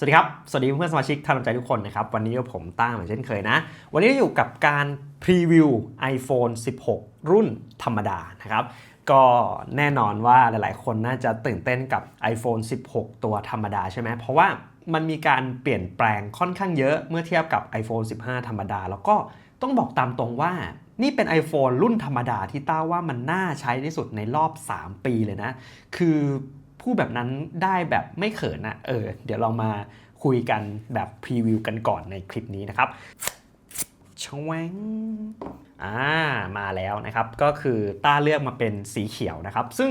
สวัสดีครับ สวัสดีเพื่อนสมาชิกท่านใจทุกคนนะครับ วันนี้ผมต้าเหมือนเช่นเคยนะ วันนี้อยู่กับการพรีวิว iPhone 16 รุ่นธรรมดานะครับ ก็แน่นอนว่าหลายๆ คนน่าจะตื่นเต้นกับ iPhone 16 ตัวธรรมดาใช่ไหม เพราะว่ามันมีการเปลี่ยนแปลงค่อนข้างเยอะเมื่อเทียบกับ iPhone 15 ธรรมดา แล้วก็ต้องบอกตามตรงว่า นี่เป็น iPhone รุ่นธรรมดาที่ต้าว่ามันน่าใช้ที่สุดในรอบ 3 ปีเลยนะ คือ พูดแบบนั้นได้แบบไม่เขินอะเออ เดี๋ยวเรามาคุยกันแบบพรีวิวกันก่อนในคลิปนี้นะครับชวงอ่ามาแล้วนะครับ ก็คือต้าเลือกมาเป็นสีเขียวนะครับ ซึ่ง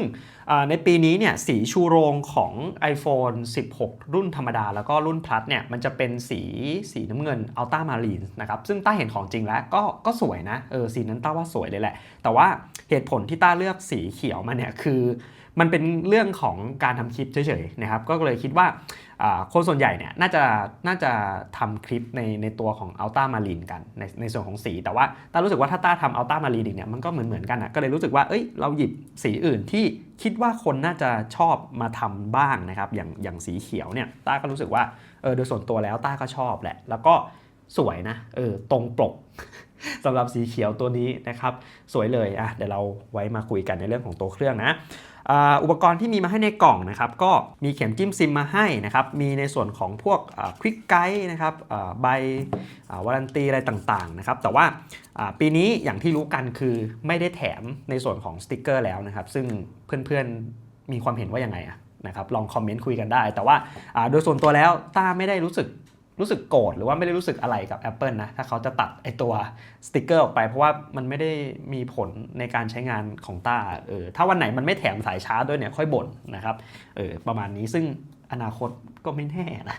ในปีนี้เนี่ยสีชูโรงของ iPhone 16 รุ่นธรรมดา แล้วก็รุ่น Plus เนี่ยมันจะเป็นสีสีน้ำเงิน Ultra Marine นะครับ ซึ่งต้าเห็นของจริงแล้วก็ก็สวยนะเออสีนั้นต้าว่าสวยเลยแหละ แต่ว่าเหตุผลที่ต้าเลือกสีเขียวมาเนี่ยคือ มันเป็นเรื่องของการทำคลิปเฉยๆนะครับ ก็เลยคิดว่าคนส่วนใหญ่เนี่ยน่าจะน่าจะทำคลิปในในตัวของ Ultra Marine กันในในส่วนของสี แต่ว่าต้ารู้สึกว่าถ้าต้าทำ Ultra Marine อีกเนี่ยมันก็เหมือนเหมือนๆกันอะก็เลยรู้สึกว่าเอ้ยเราหยิบสีอื่นที่คิดว่าคนน่าจะชอบมาทำบ้างนะครับอย่างอย่างสีเขียวเนี่ยต้าก็รู้สึกว่าเออโดยส่วนตัวแล้วต้าก็ชอบแหละแล้วก็ สวยนะเออตรงปกสำหรับสีเขียวตัวนี้นะครับ สวยเลยอะเดี๋ยวเราไว้มาคุยกันในเรื่องของตัวเครื่องนะอุปกรณ์ที่มีมาให้ในกล่องนะครับ ก็มีเข็มจิ้มซิมมาให้นะครับ มีในส่วนของพวกควิกไกด์นะครับใบวารันตีอะไรต่างๆนะครับ แต่ว่าปีนี้อย่างที่รู้กันคือไม่ได้แถมในส่วนของสติกเกอร์แล้วนะครับ ซึ่งเพื่อนๆมีความเห็นว่ายังไงอะนะครับลองคอมเมนต์คุยกันได้ แต่ว่าอ่าโดยส่วนตัวแล้วต้าไม่ได้รู้สึก รู้สึกโกรธหรือว่าไม่ได้รู้สึกอะไรกับ Apple นะ ถ้าเขาจะตัดไอตัวสติกเกอร์ออกไป เพราะว่ามันไม่ได้มีผลในการใช้งานของต้าเออถ้าวันไหนมันไม่แถมสายชาร์จด้วยเนี่ยค่อยบ่นนะครับเออประมาณนี้ซึ่งอนาคตก็ไม่แน่นะ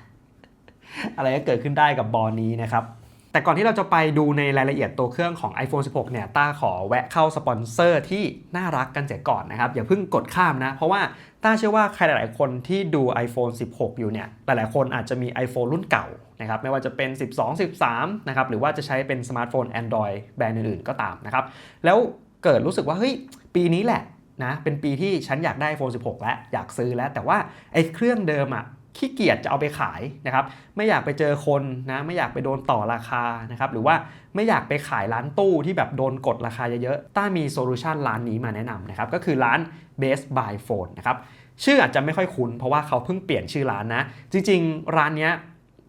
อะไรก็เกิดขึ้นได้กับบอลนี้นะครับ แต่ก่อนที่เราจะไปดูในรายละเอียดตัวเครื่องของ iPhone 16 เนี่ย ต้าขอแวะเข้าสปอนเซอร์ที่น่ารักกันเสียก่อนนะครับ อย่าเพิ่งกดข้ามนะ เพราะว่าต้าเชื่อว่าใครหลาย ๆ คนที่ดู iPhone 16 อยู่เนี่ย หลาย ๆ คนอาจจะมี iPhone รุ่นเก่านะครับ ไม่ว่าจะเป็น 12 13 นะครับ หรือว่าจะใช้เป็นสมาร์ทโฟน Android แบรนด์อื่น ๆ ก็ตามนะครับ แล้วเกิดรู้สึกว่า เฮ้ย ปีนี้แหละนะ เป็นปีที่ฉันอยากได้ iPhone 16 แล้ว อยากซื้อแล้ว แต่ว่าไอ้เครื่องเดิมอะ ขี้เกียจจะเอาไปขายนะครับ ไม่อยากไปเจอคนนะไม่อยากไปโดนต่อราคานะครับหรือว่าไม่อยากไปขายร้านตู้ที่แบบโดนกดราคาเยอะๆต้ามีโซลูชันร้านนี้มาแนะนำนะครับก็คือร้าน Best Buy Phone นะครับชื่ออาจจะไม่ค่อยคุ้น เพราะว่าเขาเพิ่งเปลี่ยนชื่อร้านนะ จริงๆ ร้านนี้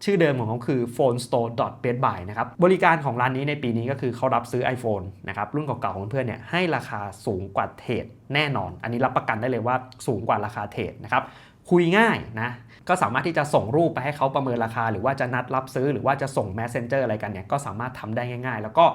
ชื่อเดิมของเขาคือ phone store best buy นะครับ บริการของร้านนี้ในปีนี้ก็คือเขารับซื้อ iPhone นะครับ รุ่นเก่าๆของเพื่อนเนี่ยให้ราคาสูงกว่าเทรดแน่นอน อันนี้รับประกันได้เลยว่าสูงกว่าราคาเทรดนะครับ คุยง่ายนะ ก็สามารถที่จะส่งรูปไปให้เขาประเมินราคา หรือว่าจะนัดรับซื้อหรือว่าจะส่ง Messenger อะไรกันเนี่ยก็สามารถทำได้ง่าย ๆ แล้วก็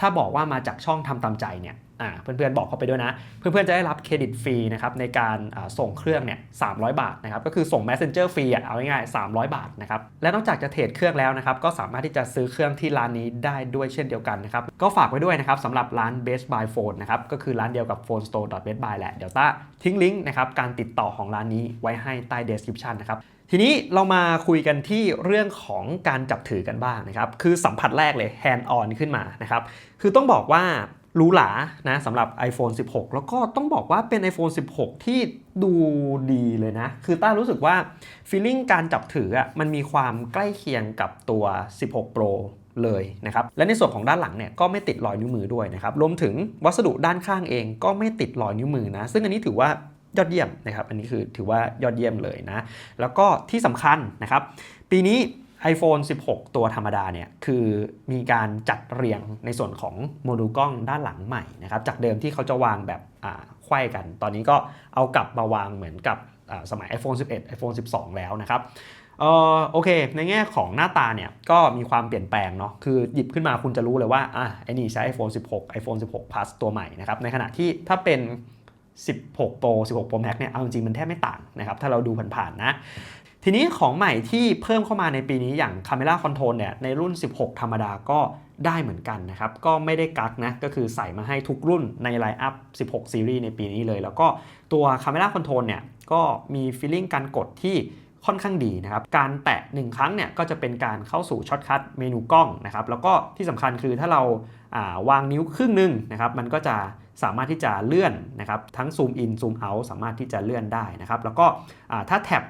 ถ้าบอกว่ามาจากช่องทำตามใจเนี่ย อ่าเพื่อนๆบอกเขาไปด้วยนะ เพื่อนๆจะได้รับเครดิตฟรีนะครับในการส่งเครื่องเนี่ย300บาทนะครับก็คือส่ง Messenger ฟรีอะเอาง่ายๆ300 บาทนะครับและนอกจากจะเทรดเครื่องแล้วนะครับก็สามารถที่จะซื้อเครื่องที่ร้านนี้ได้ด้วยเช่นเดียวกันนะครับก็ฝากไว้ด้วยนะครับสำหรับร้าน Best Buy Phone นะครับก็คือร้านเดียวกับ phone store best buy แหละเดี๋ยวต้าทิ้งลิงก์นะครับการติดต่อของร้านนี้ไว้ให้ใต้ description นะครับทีนี้เรามาคุยกันที่เรื่องของการจับถือกันบ้างนะครับ คือสัมผัสแรกเลย hand on ขึ้นมานะครับ คือต้องบอกว่า หรูหรานะสำหรับ iPhone 16 แล้วก็ต้องบอกว่าเป็น iPhone 16 ที่ดูดีเลยนะ คือต้ารู้สึกว่า feeling การจับถืออะมันมีความใกล้เคียงกับตัว 16 Pro เลยนะครับ และในส่วนของด้านหลังเนี่ยก็ไม่ติดรอยนิ้วมือด้วยนะครับ รวมถึงวัสดุด้านข้างเองก็ไม่ติดรอยนิ้วมือนะ ซึ่งอันนี้ถือว่ายอดเยี่ยมนะครับ อันนี้คือถือว่ายอดเยี่ยมเลยนะ แล้วก็ที่สำคัญนะครับ ปีนี้ iPhone 16 ตัวธรรมดาเนี่ยคือมีการจัดเรียงในส่วนของโมดูลกล้องด้านหลังใหม่นะครับจากเดิมที่เขาจะวางแบบอ่าไขว้กัน ตอนนี้ก็เอากลับมาวางเหมือนกับสมัย iPhone 11 iPhone 12 แล้วนะครับเออโอเค ในแง่ของหน้าตาเนี่ยก็มีความเปลี่ยนแปลงเนาะคือหยิบขึ้นมาคุณจะรู้เลยว่าอะไอ้นี่ใช้ iPhone 16 iPhone 16 Plus ตัวใหม่นะครับในขณะที่ถ้าเป็น 16 Pro 16 Pro Max เนี่ยเอาจริงมันแทบไม่ต่างนะครับถ้าเราดูผ่านๆนะ ทีนี้ของใหม่ที่เพิ่มเข้ามาในปีนี้อย่าง Camera Control เนี่ยในรุ่น 16 ธรรมดาก็ได้เหมือนกันนะครับ ก็ไม่ได้กักนะ ก็คือใส่มาให้ทุกรุ่นในไลน์อัพ 16 ซีรีส์ในปีนี้เลย แล้วก็ตัว Camera Control เนี่ยก็มีฟีลลิ่งการกดที่ค่อนข้างดีนะครับ การแตะ 1 ครั้งเนี่ยก็จะเป็นการเข้าสู่ช็อตคัทเมนูกล้องนะครับ แล้วก็ที่สำคัญคือถ้าเราาวางนิ้วครึ่งหนึ่งนะครับ มันก็จะสามารถที่จะเลื่อนนะครับ ทั้งซูมอินซูมเอาสามารถที่จะเลื่อนได้นะครับ แล้วก็ถ้าแท็บ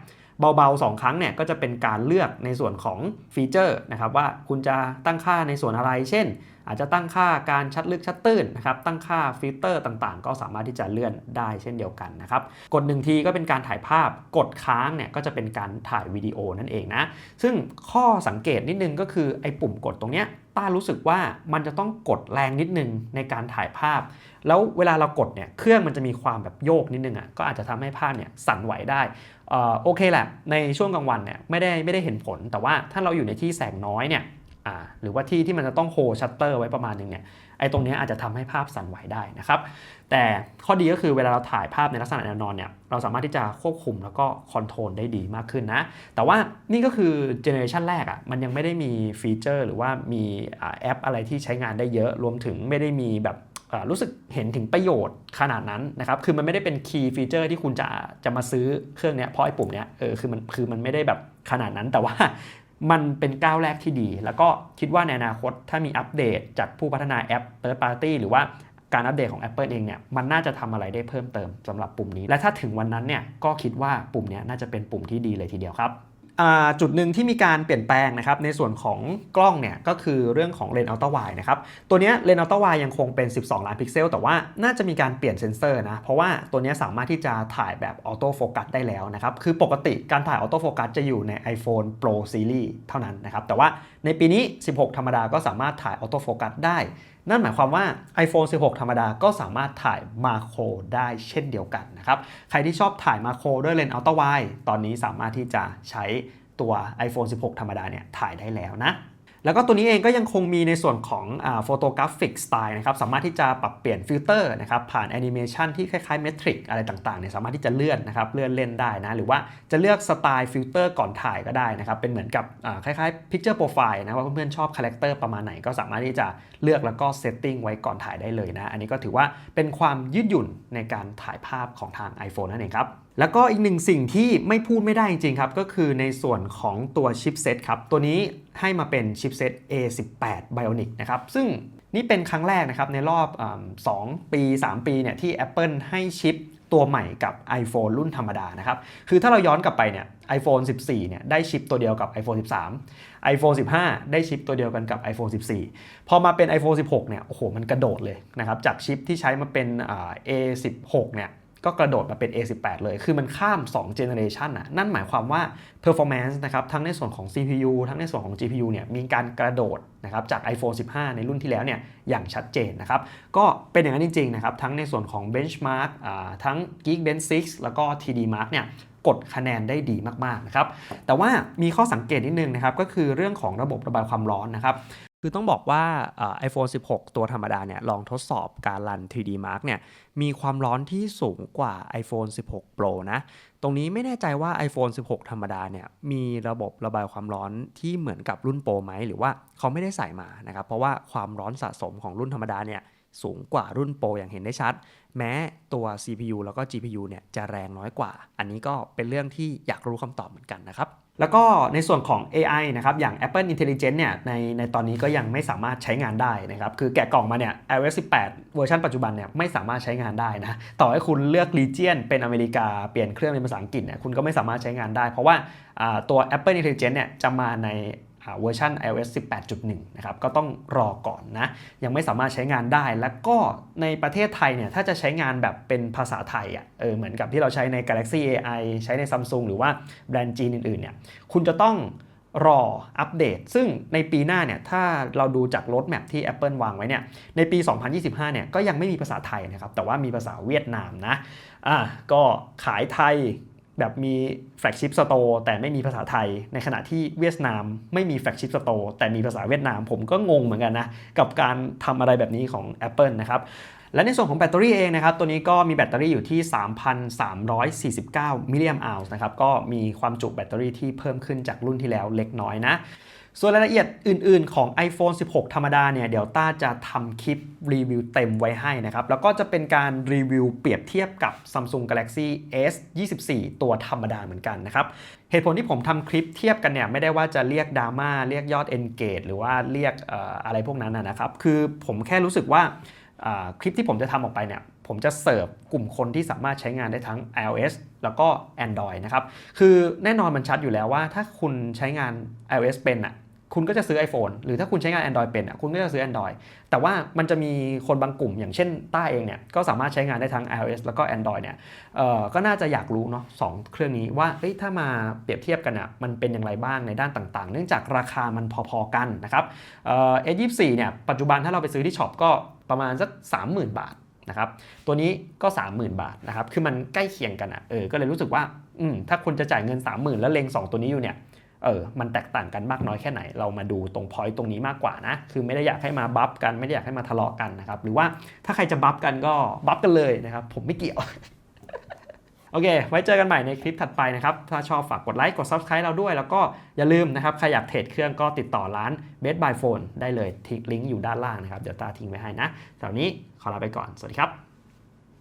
เบาๆ 2 ครั้งเนี่ยก็จะเป็นการเลือกในส่วนของฟีเจอร์นะครับว่าคุณจะตั้งค่าในส่วนอะไร เช่นอาจจะตั้งค่าการชัดลึกชัดตื้นนะครับ ตั้งค่าฟิลเตอร์ต่างๆ ก็สามารถที่จะเลื่อนได้เช่นเดียวกันนะครับ กดหนึ่งทีก็เป็นการถ่ายภาพ กดค้างเนี่ยก็จะเป็นการถ่ายวิดีโอนั่นเองนะ ซึ่งข้อสังเกตนิดนึงก็คือไอ้ปุ่มกดตรงเนี้ยต้ารู้สึกว่ามันจะต้องกดแรงนิดนึงในการถ่ายภาพ แล้วเวลาเรากดเนี่ยเครื่องมันจะมีความแบบโยกนิดนึงอะก็อาจจะทำให้ภาพเนี่ยสั่นไหวได้เอ่อโอเคแหละในช่วงกลางวันเนี่ยไม่ได้ไม่ได้เห็นผล แต่ว่าถ้าเราอยู่ในที่แสงน้อยเนี่ย อ่าหรือว่าที่ที่มันจะต้องโฮชัตเตอร์ไว้ประมาณนึงเนี่ยไอ้ตรงนี้อาจจะทำให้ภาพสั่นไหวได้นะครับ แต่ข้อดีก็คือเวลาเราถ่ายภาพในลักษณะแนวนอนเนี่ยเราสามารถที่จะควบคุมแล้วก็คอนโทรลได้ดีมากขึ้นนะ แต่ว่านี่ก็คือเจเนอเรชันแรกอะ่ะมันยังไม่ได้มีฟีเจอร์ หรือว่ามีแอปอะไรที่ใช้งานได้เยอะรวมถึงไม่ได้มีแบบรู้สึกเห็นถึงประโยชน์ขนาดนั้นนะครับ คือมันไม่ได้เป็นคีย์ฟีเจอร์ที่คุณจะจะมาซื้อเครื่องเนี้ยเพราะไอ้ปุ่มเนี้ยเออคือมันคือมันไม่ได้แบบขนาดนั้น แต่ว่า มันเป็นก้าวแรกที่ดี แล้วก็คิดว่าในอนาคตถ้ามีอัปเดตจากผู้พัฒนาแอป Third Party หรือว่าการอัปเดตของ Apple เองเนี่ยมันน่าจะทำอะไรได้เพิ่มเติมสำหรับปุ่มนี้ และถ้าถึงวันนั้นเนี่ยก็คิดว่าปุ่มนี้น่าจะเป็นปุ่มที่ดีเลยทีเดียวครับ จุดหนึ่งที่มีการเปลี่ยนแปลงนะครับในส่วนของกล้องเนี่ยก็คือเรื่องของเลนส์อัลตร้าไวนะครับตัวนี้เลนส์อัลตร้าไวยังคงเป็น 12 ล้านพิกเซล แต่ว่าน่าจะมีการเปลี่ยนเซนเซอร์นะเพราะว่าตัวนี้สามารถที่จะถ่ายแบบออโต้โฟกัสได้แล้วนะครับคือปกติการถ่ายออโต้โฟกัสจะอยู่ใน iPhone Pro Series เท่านั้นนะครับแต่ว่าในปีนี้ 16 ธรรมดาก็สามารถถ่ายออโต้โฟกัสได้นั่นหมายความว่า iPhone 16 ธรรมดาก็สามารถถ่ายมาโครได้เช่นเดียวกันนะครับ ใครที่ชอบถ่ายมาโครด้วยเลนส์อัลตร้าไวตอนนี้สามารถที่จะใช้ตัว iPhone 16 ธรรมดาเนี่ยถ่ายได้แล้วนะ แล้วก็ตัวนี้เองก็ยังคงมีในส่วนของโฟโตกราฟิกสไตล์นะครับสามารถที่จะปรับเปลี่ยนฟิลเตอร์นะครับผ่านแอนิเมชันที่คล้ายๆเมทริกอะไรต่างๆเนี่ยสามารถที่จะเลื่อนนะครับเลื่อนเล่นได้นะหรือว่าจะเลือกสไตล์ฟิลเตอร์ก่อนถ่ายก็ได้นะครับเป็นเหมือนกับอ่าคล้ายๆ Picture Profile นะว่าเพื่อนๆชอบคาแรคเตอร์ประมาณไหนก็สามารถที่จะเลือกแล้วก็เซตติ้งไว้ก่อนถ่ายได้เลยนะอันนี้ก็ถือว่าเป็นความยืดหยุ่นในการถ่ายภาพของทาง iPhone นั่นเองครับแล้วก็อีกหนึ่งสิ่งที่ไม่พูดไม่ได้จริงๆครับ ก็คือในส่วนของตัวชิปเซตครับ ตัวนี้ให้มาเป็นชิปเซต A18 Bionic นะครับ ซึ่งนี่เป็นครั้งแรกนะครับ ในรอบสองปี 3 ปีเนี่ยที่ Apple ให้ชิปตัวใหม่กับ iPhone รุ่นธรรมดานะครับ คือถ้าเราย้อนกลับไปเนี่ย iPhone 14 เนี่ยได้ชิปตัวเดียวกับ iPhone 13 iPhone 15 ได้ชิปตัวเดียวกันกับ iPhone 14 พอมาเป็น iPhone 16 เนี่ย โอ้โห มันกระโดดเลยนะครับ จากชิปที่ใช้มาเป็น A16 เนี่ย ก็กระโดดมาเป็น A18 เลย คือมันข้าม 2 generation อะ นั่นหมายความว่า performance นะครับ ทั้งในส่วนของ CPU ทั้งในส่วนของ GPU เนี่ย มีการกระโดดนะครับ จาก iPhone 15 ในรุ่นที่แล้วเนี่ย อย่างชัดเจนนะครับ ก็เป็นอย่างนั้นจริงๆนะครับ ทั้งในส่วนของ benchmark อ่าทั้ง Geekbench 6 แล้วก็ TD Mark เนี่ยกดคะแนนได้ดีมากๆนะครับ แต่ว่ามีข้อสังเกตนิดนึงนะครับ ก็คือเรื่องของระบบระบายความร้อนนะครับ คือต้องบอกว่าไอโฟน16 ตัวธรรมดาเนี่ยลองทดสอบการรัน 3D Mark เนี่ยมีความร้อนที่สูงกว่า iPhone 16 Pro นะ ตรงนี้ไม่แน่ใจว่า iPhone 16 ธรรมดาเนี่ยมีระบบระบายความร้อนที่เหมือนกับรุ่นโปรไหม หรือว่าเขาไม่ได้ใส่มานะครับ เพราะว่าความร้อนสะสมของรุ่นธรรมดาเนี่ยสูงกว่ารุ่นโปรอย่างเห็นได้ชัด แม้ตัว CPU แล้วก็ GPU เนี่ยจะแรงน้อยกว่า อันนี้ก็เป็นเรื่องที่อยากรู้คำตอบเหมือนกันนะครับ แล้วก็ในส่วนของ AI นะครับ อย่าง Apple Intelligence เนี่ย ในในตอนนี้ก็ยังไม่สามารถใช้งานได้นะครับ คือแกะกล่องมาเนี่ย iOS 18 เวอร์ชันปัจจุบันเนี่ยไม่สามารถใช้งานได้นะ ต่อให้คุณเลือก region เป็นอเมริกา เปลี่ยนเครื่องเป็นภาษาอังกฤษเนี่ย คุณก็ไม่สามารถใช้งานได้ เพราะว่าตัว Apple Intelligence เนี่ยจะมาใน เวอร์ชัน iOS 18.1 นะครับ ก็ต้องรอก่อนนะ ยังไม่สามารถใช้งานได้ แล้วก็ในประเทศไทยเนี่ย ถ้าจะใช้งานแบบเป็นภาษาไทยอะ เออ เหมือนกับที่เราใช้ใน Galaxy AI ใช้ใน Samsung หรือว่าแบรนด์จีนอื่นๆ เนี่ย คุณจะต้องรออัปเดต ซึ่งในปีหน้าเนี่ย ถ้าเราดูจากรถแมพที่ Apple วางไว้เนี่ย ในปี 2025 เนี่ย ก็ยังไม่มีภาษาไทยนะครับ แต่ว่ามีภาษาเวียดนามนะ อะก็ขายไทย แบบมีแฟลกชิพสโตร์แต่ไม่มีภาษาไทย ในขณะที่เวียดนามไม่มีแฟลกชิพสโตร์แต่มีภาษาเวียดนาม ผมก็งงเหมือนกันนะ กับการทำอะไรแบบนี้ของ Apple นะครับ และในส่วนของแบตเตอรี่เองนะครับ ตัวนี้ก็มีแบตเตอรี่อยู่ที่ 3,349มิลลิแอมป์อัลนะครับก็มีความจุแบตเตอรี่ที่เพิ่มขึ้นจากรุ่นที่แล้วเล็กน้อยนะ ส่วนรายละเอียดอื่น ๆ ของ iPhone 16 ธรรมดาเนี่ย เดี๋ยวต้าจะทำคลิปรีวิวเต็มไว้ให้นะครับ แล้วก็จะเป็นการรีวิวเปรียบเทียบกับ Samsung Galaxy S 24 ตัวธรรมดาเหมือนกันนะครับ เหตุผลที่ผมทำคลิปเทียบกันเนี่ย ไม่ได้ว่าจะเรียกดราม่าเรียกยอด engage หรือว่าเรียกอะไรพวกนั้นนะครับ คือผมแค่รู้สึกว่าคลิปที่ผมจะทำออกไปเนี่ยผมจะเสิร์ฟกลุ่มคนที่สามารถใช้งานได้ทั้ง iOS แล้วก็ Android นะครับ คือแน่นอนมันชัดอยู่แล้วว่าถ้าคุณใช้งาน iOS เป็นอะ คุณก็จะซื้อ iPhone หรือถ้าคุณใช้งาน Android เป็นอะคุณก็จะซื้อ Android แต่ว่ามันจะมีคนบางกลุ่มอย่างเช่นต้าเองเนี่ยก็สามารถใช้งานได้ทั้ง iOS แล้วก็ Android เนี่ยเออก็น่าจะอยากรู้เนาะสองเครื่องนี้ว่าเอ้ยถ้ามาเปรียบเทียบกันอะมันเป็นอย่างไรบ้างในด้านต่างๆ เนื่องจากราคามันพอๆกันนะครับเอ่อ S24 เนี่ยปัจจุบันถ้าเราไปซื้อที่ช็อปก็ประมาณสัก30,000 บาทนะครับตัวนี้ก็ 30,000 บาทนะครับคือมันใกล้เคียงกันอะเออก็เลยรู้สึกว่าอืมถ้าคุณจะจ่ายเงิน 30,000 แล้วเลง2 ตัวนี้อยู่เนี่ย เออมันแตกต่างกันมากน้อยแค่ไหน เรามาดูตรงพอยต์ตรงนี้มากกว่านะ คือไม่ได้อยากให้มาบัฟกันไม่ได้อยากให้มาทะเลาะกันนะครับ หรือว่าถ้าใครจะบัฟกันก็บัฟกันเลยนะครับ ผมไม่เกี่ยว โอเค ไว้เจอกันใหม่ในคลิปถัดไปนะครับ ถ้าชอบฝากกดไลค์ กด Subscribe เราด้วย แล้วก็อย่าลืมนะครับ ใครอยากเทรดเครื่องก็ติดต่อร้าน Best Buy Phone ได้เลยทิ้งลิงก์อยู่ด้านล่างนะครับ เดี๋ยวตาทิ้งไว้ให้นะสำหรับวันนี้ขอลาไปก่อน สวัสดีครับ